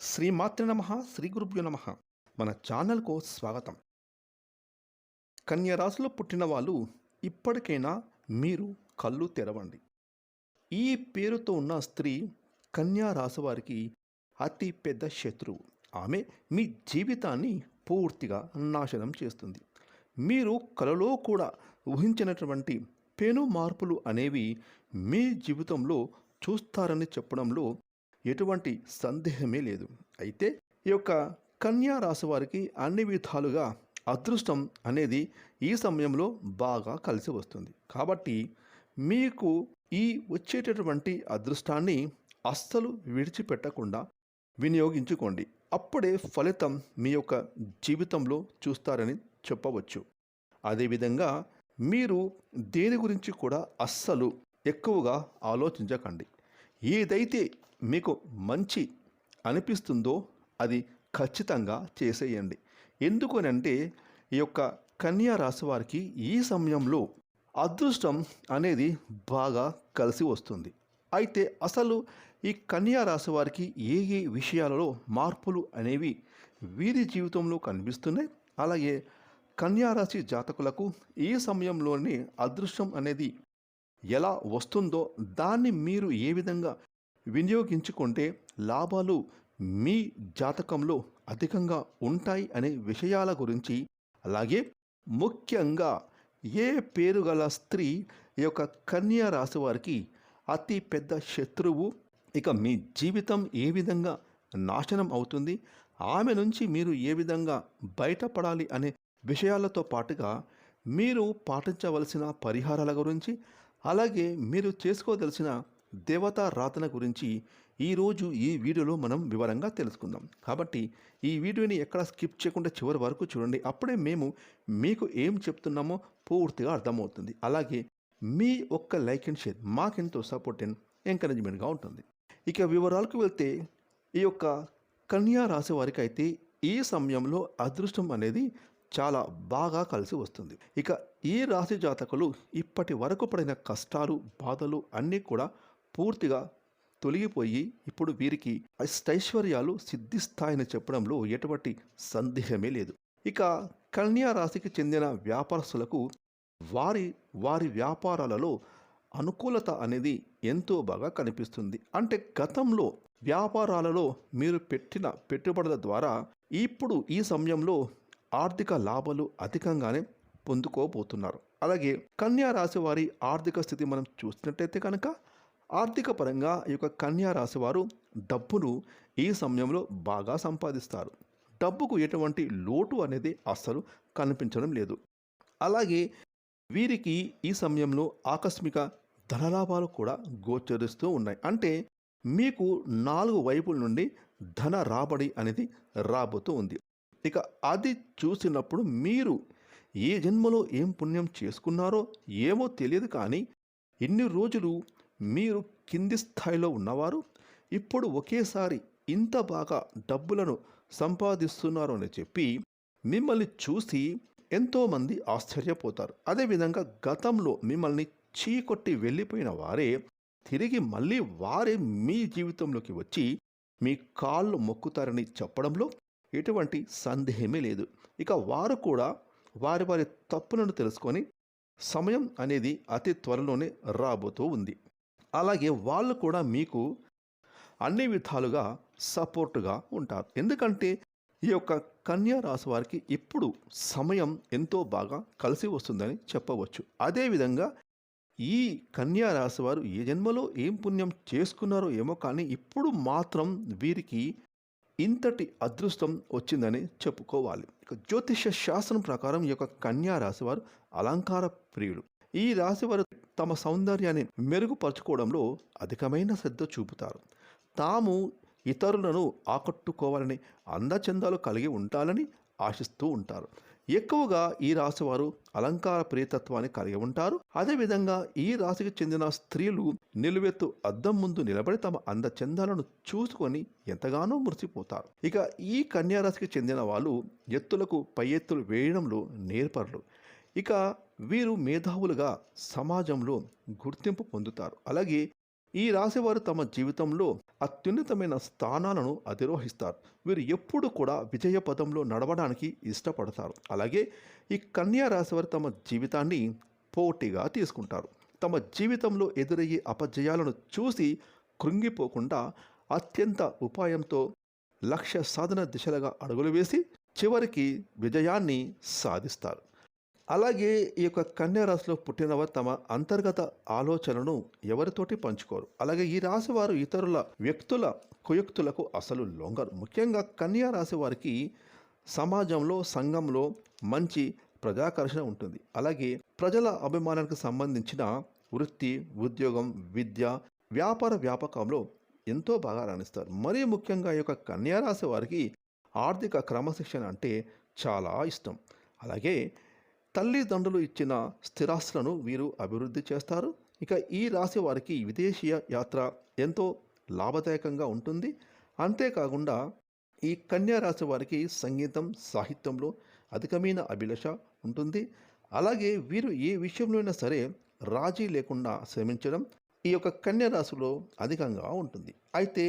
శ్రీమాతృ నమ శ్రీ గురుభ్యో నమ. మన ఛానల్కు స్వాగతం. కన్యరాశిలో పుట్టిన వాళ్ళు ఇప్పటికైనా మీరు కళ్ళు తెరవండి. ఈ పేరుతో ఉన్న స్త్రీ కన్యారాశి వారికి అతి పెద్ద శత్రువు. ఆమె మీ జీవితాన్ని పూర్తిగా నాశనం చేస్తుంది. మీరు కలలో కూడా ఊహించినటువంటి పెను మార్పులు అనేవి మీ జీవితంలో చూస్తారని చెప్పడంలో ఎటువంటి సందేహమే లేదు. అయితే ఈ యొక్క కన్యా రాశి వారికి అన్ని విధాలుగా అదృష్టం అనేది ఈ సమయంలో బాగా కలిసి వస్తుంది. కాబట్టి మీకు ఈ వచ్చేటటువంటి అదృష్టాన్ని అస్సలు విడిచిపెట్టకుండా వినియోగించుకోండి. అప్పుడే ఫలితం మీ యొక్క జీవితంలో చూస్తారని చెప్పవచ్చు. అదేవిధంగా మీరు దేని గురించి కూడా అస్సలు ఎక్కువగా ఆలోచించకండి. ఏదైతే మీకు మంచి అనిపిస్తుందో అది ఖచ్చితంగా చేసేయండి. ఎందుకనంటే ఈ యొక్క కన్యా రాశి వారికి ఈ సమయంలో అదృష్టం అనేది బాగా కలిసి వస్తుంది. అయితే అసలు ఈ కన్యా రాశి వారికి ఏ ఏ విషయాలలో మార్పులు అనేవి వీరి జీవితంలో కనిపిస్తున్నాయి? అలాగే కన్యా రాశి జాతకులకు ఈ సమయంలోనే అదృష్టం అనేది ఎలా వస్తుందో దాన్ని మీరు ఏ విధంగా వినియోగించుకుంటే లాభాలు మీ జాతకంలో అధికంగా ఉంటాయి అనే విషయాల గురించి అలాగే ముఖ్యంగా ఏ పేరు గల స్త్రీ ఈ యొక్క కన్యా రాశి వారికి అతి పెద్ద శత్రువు? ఇక మీ జీవితం ఏ విధంగా నాశనం అవుతుంది? ఆమె నుంచి మీరు ఏ విధంగా బయటపడాలి అనే విషయాలతో పాటుగా మీరు పాటించవలసిన పరిహారాల గురించి అలాగే మీరు చేసుకోదలసిన దేవతా రాతన గురించి ఈరోజు ఈ వీడియోలో మనం వివరంగా తెలుసుకుందాం. కాబట్టి ఈ వీడియోని ఎక్కడ స్కిప్ చేయకుండా చివరి వరకు చూడండి. అప్పుడే మేము మీకు ఏం చెప్తున్నామో పూర్తిగా అర్థమవుతుంది. అలాగే మీ ఒక్క లైక్ అండ్ షేర్ మాకెంతో సపోర్ట్ అండ్ ఎంకరేజ్మెంట్గా ఉంటుంది. ఇక వివరాలకు వెళ్తే ఈ యొక్క కన్యా రాశి వారికి అయితే ఈ సమయంలో అదృష్టం అనేది చాలా బాగా కలిసి వస్తుంది. ఇక ఈ రాశి జాతకులు ఇప్పటి వరకు పడిన కష్టాలు బాధలు అన్నీ కూడా పూర్తిగా తొలగిపోయి ఇప్పుడు వీరికి అష్టైశ్వర్యాలు సిద్ధిస్తాయని చెప్పడంలో ఎటువంటి సందేహమే లేదు. ఇక కన్యా రాశికి చెందిన వ్యాపారస్తులకు వారి వారి వ్యాపారాలలో అనుకూలత అనేది ఎంతో బాగా కనిపిస్తుంది. అంటే గతంలో వ్యాపారాలలో మీరు పెట్టిన పెట్టుబడుల ద్వారా ఇప్పుడు ఈ సమయంలో ఆర్థిక లాభాలు అధికంగానే పొందుకోబోతున్నారు. అలాగే కన్యా రాశి వారి ఆర్థిక స్థితి మనం చూసినట్టయితే కనుక ఆర్థిక పరంగా ఈ యొక్క కన్యా రాశి వారు డబ్బును ఈ సమయంలో బాగా సంపాదిస్తారు. డబ్బుకు ఎటువంటి లోటు అనేది అస్సలు కనిపించడం లేదు. అలాగే వీరికి ఈ సమయంలో ఆకస్మిక ధనలాభాలు కూడా గోచరిస్తూ ఉన్నాయి. అంటే మీకు నాలుగు వైపుల నుండి ధన రాబడి అనేది రాబోతూ ఉంది. ఇక అది చూసినప్పుడు మీరు ఏ జన్మలో ఏం పుణ్యం చేసుకున్నారో ఏమో తెలియదు కానీ ఇన్ని రోజులు మీరు కింది స్థాయిలో ఉన్నవారు ఇప్పుడు ఒకేసారి ఇంత బాగా డబ్బులను సంపాదిస్తున్నారు అని చెప్పి మిమ్మల్ని చూసి ఎంతోమంది ఆశ్చర్యపోతారు. అదేవిధంగా గతంలో మిమ్మల్ని చీకొట్టి వెళ్ళిపోయిన వారే తిరిగి మళ్ళీ వారే మీ జీవితంలోకి వచ్చి మీ కాళ్ళు మొక్కుతారని చెప్పడంలో ఎటువంటి సందేహమే లేదు. ఇక వారు కూడా వారి వారి తప్పులను తెలుసుకొని సమయం అనేది అతి త్వరలోనే రాబోతూ ఉంది. అలాగే వాళ్ళు కూడా మీకు అన్ని విధాలుగా సపోర్టుగా ఉంటారు. ఎందుకంటే ఈ యొక్క కన్యా రాశి వారికి ఇప్పుడు సమయం ఎంతో బాగా కలిసి వస్తుందని చెప్పవచ్చు. అదేవిధంగా ఈ కన్యా రాశి వారు ఏ జన్మలో ఏం పుణ్యం చేసుకున్నారో ఏమో కానీ ఇప్పుడు మాత్రం వీరికి ఇంతటి అదృష్టం వచ్చిందని చెప్పుకోవాలి. ఇక జ్యోతిష శాస్త్రం ప్రకారం ఈ యొక్క కన్యా రాశి వారు అలంకార ప్రియుడు ఈ రాశి వారు తమ సౌందర్యాన్ని మెరుగుపరచుకోవడంలో అధికమైన శ్రద్ధ చూపుతారు. తాము ఇతరులను ఆకట్టుకోవాలని అందచందాలు కలిగి ఉండాలని ఆశిస్తూ ఉంటారు. ఎక్కువగా ఈ రాశి వారు అలంకార ప్రియతత్వాన్ని కలిగి ఉంటారు. అదేవిధంగా ఈ రాశికి చెందిన స్త్రీలు నిలువెత్తు అద్దం ముందు నిలబడి తమ అందచందాలను చూసుకొని ఎంతగానో మురిసిపోతారు. ఇక ఈ కన్యా రాశికి చెందిన వాళ్ళు ఎత్తులకు పై ఎత్తులు వేయడంలో నేర్పరులు. ఇక వీరు మేధావులుగా సమాజంలో గుర్తింపు పొందుతారు. అలాగే ఈ రాశివారు తమ జీవితంలో అత్యున్నతమైన స్థానాలను అధిరోహిస్తారు. వీరు ఎప్పుడు కూడా విజయ పదంలో నడవడానికి ఇష్టపడతారు. అలాగే ఈ కన్యా రాశివారు తమ జీవితాన్ని పోటీగా తీసుకుంటారు. తమ జీవితంలో ఎదురయ్యే అపజయాలను చూసి కృంగిపోకుండా అత్యంత ఉపాయంతో లక్ష్య సాధన దిశలుగా అడుగులు వేసి చివరికి విజయాన్ని సాధిస్తారు. అలాగే ఈ యొక్క కన్యా రాశిలో పుట్టినవారు తమ అంతర్గత ఆలోచనను ఎవరితోటి పంచుకోరు. అలాగే ఈ రాశి వారు ఇతరుల వ్యక్తుల కుయుక్తులకు అసలు లొంగరు. ముఖ్యంగా కన్యా రాశి వారికి సమాజంలో సంఘంలో మంచి ప్రజాకర్షణ ఉంటుంది. అలాగే ప్రజల అభిమానానికి సంబంధించిన వృత్తి ఉద్యోగం విద్య వ్యాపార వ్యాపకంలో ఎంతో బాగా రాణిస్తారు. మరీ ముఖ్యంగా ఈ యొక్క కన్యా రాశి వారికి ఆర్థిక క్రమశిక్షణ అంటే చాలా ఇష్టం. అలాగే తల్లిదండ్రులు ఇచ్చిన స్థిరాస్తులను వీరు అభివృద్ధి చేస్తారు. ఇక ఈ రాశి వారికి విదేశీయ యాత్ర ఎంతో లాభదాయకంగా ఉంటుంది. అంతేకాకుండా ఈ కన్యా రాశి వారికి సంగీతం సాహిత్యంలో అధికమైన అభిలాష ఉంటుంది. అలాగే వీరు ఏ విషయంలోనైనా సరే రాజీ లేకుండా శ్రమించడం ఈ యొక్క కన్యా రాశిలో అధికంగా ఉంటుంది. అయితే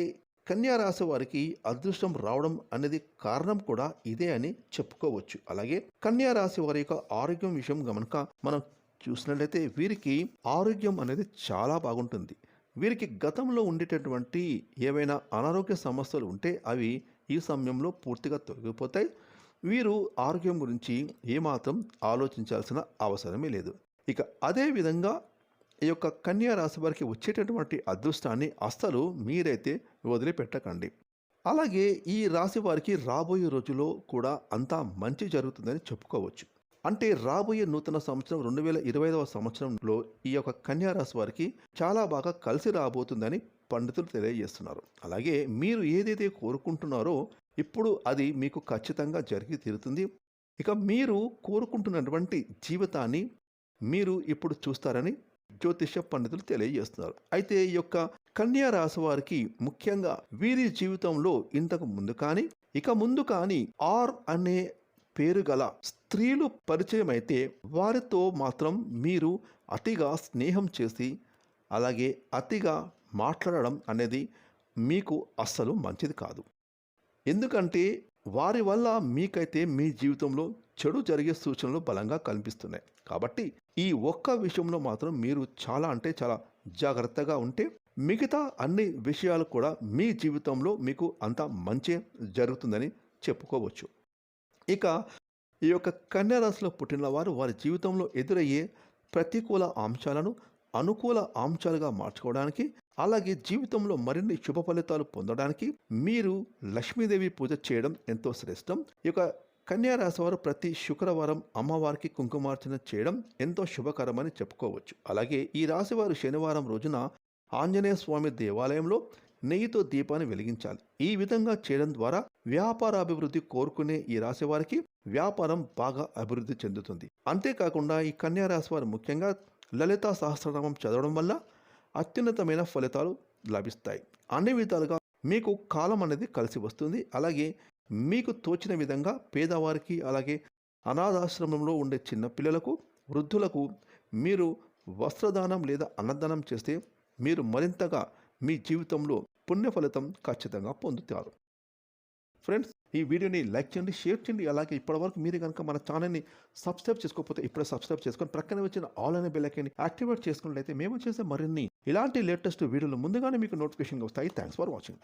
కన్యారాశి వారికి అదృష్టం రావడం అనేది కారణం కూడా ఇదే అని చెప్పుకోవచ్చు. అలాగే కన్యారాశి వారి యొక్క ఆరోగ్యం విషయం గమనక మనం చూసినట్లయితే వీరికి ఆరోగ్యం అనేది చాలా బాగుంటుంది. వీరికి గతంలో ఉండేటటువంటి ఏవైనా అనారోగ్య సమస్యలు ఉంటే అవి ఈ సమయంలో పూర్తిగా తొలగిపోతాయి. వీరు ఆరోగ్యం గురించి ఏమాత్రం ఆలోచించాల్సిన అవసరమే లేదు. ఇక అదే విధంగా ఈ యొక్క కన్యా రాశి వారికి వచ్చేటటువంటి అదృష్టాన్ని అస్సలు మీరైతే వదిలిపెట్టకండి. అలాగే ఈ రాశి వారికి రాబోయే రోజులో కూడా అంతా మంచి జరుగుతుందని చెప్పుకోవచ్చు. అంటే రాబోయే నూతన సంవత్సరం రెండు వేల ఇరవై ఐదవ సంవత్సరంలో ఈ యొక్క కన్యా రాశి వారికి చాలా బాగా కలిసి రాబోతుందని పండితులు తెలియజేస్తున్నారు. అలాగే మీరు ఏదైతే కోరుకుంటున్నారో ఇప్పుడు అది మీకు ఖచ్చితంగా జరిగి తీరుతుంది. ఇక మీరు కోరుకుంటున్నటువంటి జీవితాన్ని మీరు ఇప్పుడు చూస్తారని జ్యోతిష పండితులు తెలియజేస్తున్నారు. అయితే ఈ యొక్క కన్యా రాశి వారికి ముఖ్యంగా వీరి జీవితంలో ఇంతకు ముందు కానీ ఇక ముందు కానీ ఆర్ అనే పేరు గల స్త్రీలు పరిచయం అయితే వారితో మాత్రం మీరు అతిగా స్నేహం చేసి అలాగే అతిగా మాట్లాడడం అనేది మీకు అస్సలు మంచిది కాదు. ఎందుకంటే వారి వల్ల మీకైతే మీ జీవితంలో చెడు జరిగే సూచనలు బలంగా కనిపిస్తున్నాయి. కాబట్టి ఈ ఒక్క విషయంలో మాత్రం మీరు చాలా అంటే చాలా జాగ్రత్తగా ఉంటే మిగతా అన్ని విషయాలు కూడా మీ జీవితంలో మీకు అంత మంచి జరుగుతుందని చెప్పుకోవచ్చు. ఇక ఈ యొక్క కన్యారాశిలో పుట్టిన వారు వారి జీవితంలో ఎదురయ్యే ప్రతికూల అంశాలను అనుకూల అంశాలుగా మార్చుకోవడానికి అలాగే జీవితంలో మరిన్ని శుభ ఫలితాలు పొందడానికి మీరు లక్ష్మీదేవి పూజ చేయడం ఎంతో శ్రేష్టం. ఈ కన్యారాశి వారు ప్రతి శుక్రవారం అమ్మవారికి కుంకుమార్చన చేయడం ఎంతో శుభకరమని చెప్పుకోవచ్చు. అలాగే ఈ రాశి వారు శనివారం రోజున ఆంజనేయ స్వామి దేవాలయంలో నెయ్యితో దీపాన్ని వెలిగించాలి. ఈ విధంగా చేయడం ద్వారా వ్యాపార అభివృద్ధి కోరుకునే ఈ రాశి వారికి వ్యాపారం బాగా అభివృద్ధి చెందుతుంది. అంతేకాకుండా ఈ కన్యా రాశి వారు ముఖ్యంగా లలితా సహస్రనామం చదవడం వల్ల అత్యున్నతమైన ఫలితాలు లభిస్తాయి. అన్ని విధాలుగా మీకు కాలం అనేది కలిసి వస్తుంది. అలాగే మీకు తోచిన విధంగా పేదవారికి అలాగే అనాథాశ్రమంలో ఉండే చిన్న పిల్లలకు వృద్ధులకు మీరు వస్త్రదానం లేదా అన్నదానం చేస్తే మీరు మరింతగా మీ జీవితంలో పుణ్య ఫలితం ఖచ్చితంగా పొందుతారు. ఫ్రెండ్స్ ఈ వీడియోని లైక్ చేయండి షేర్ చేయండి. అలాగే ఇప్పటివరకు మీరు కనుక మన ఛానల్ని సబ్స్క్రైబ్ చేసుకోకపోతే ఇప్పుడే సబ్స్క్రైబ్ చేసుకొని ప్రక్కన వచ్చిన ఆల్ అనే బెల్లైకన్ని యాక్టివేట్ చేసుకున్నట్లయితే మేము చేసే మరిన్ని ఇలాంటి లేటెస్ట్ వీడియోలు ముందుగానే మీకు నోటిఫికేషన్ వస్తాయి. Thanks for watching.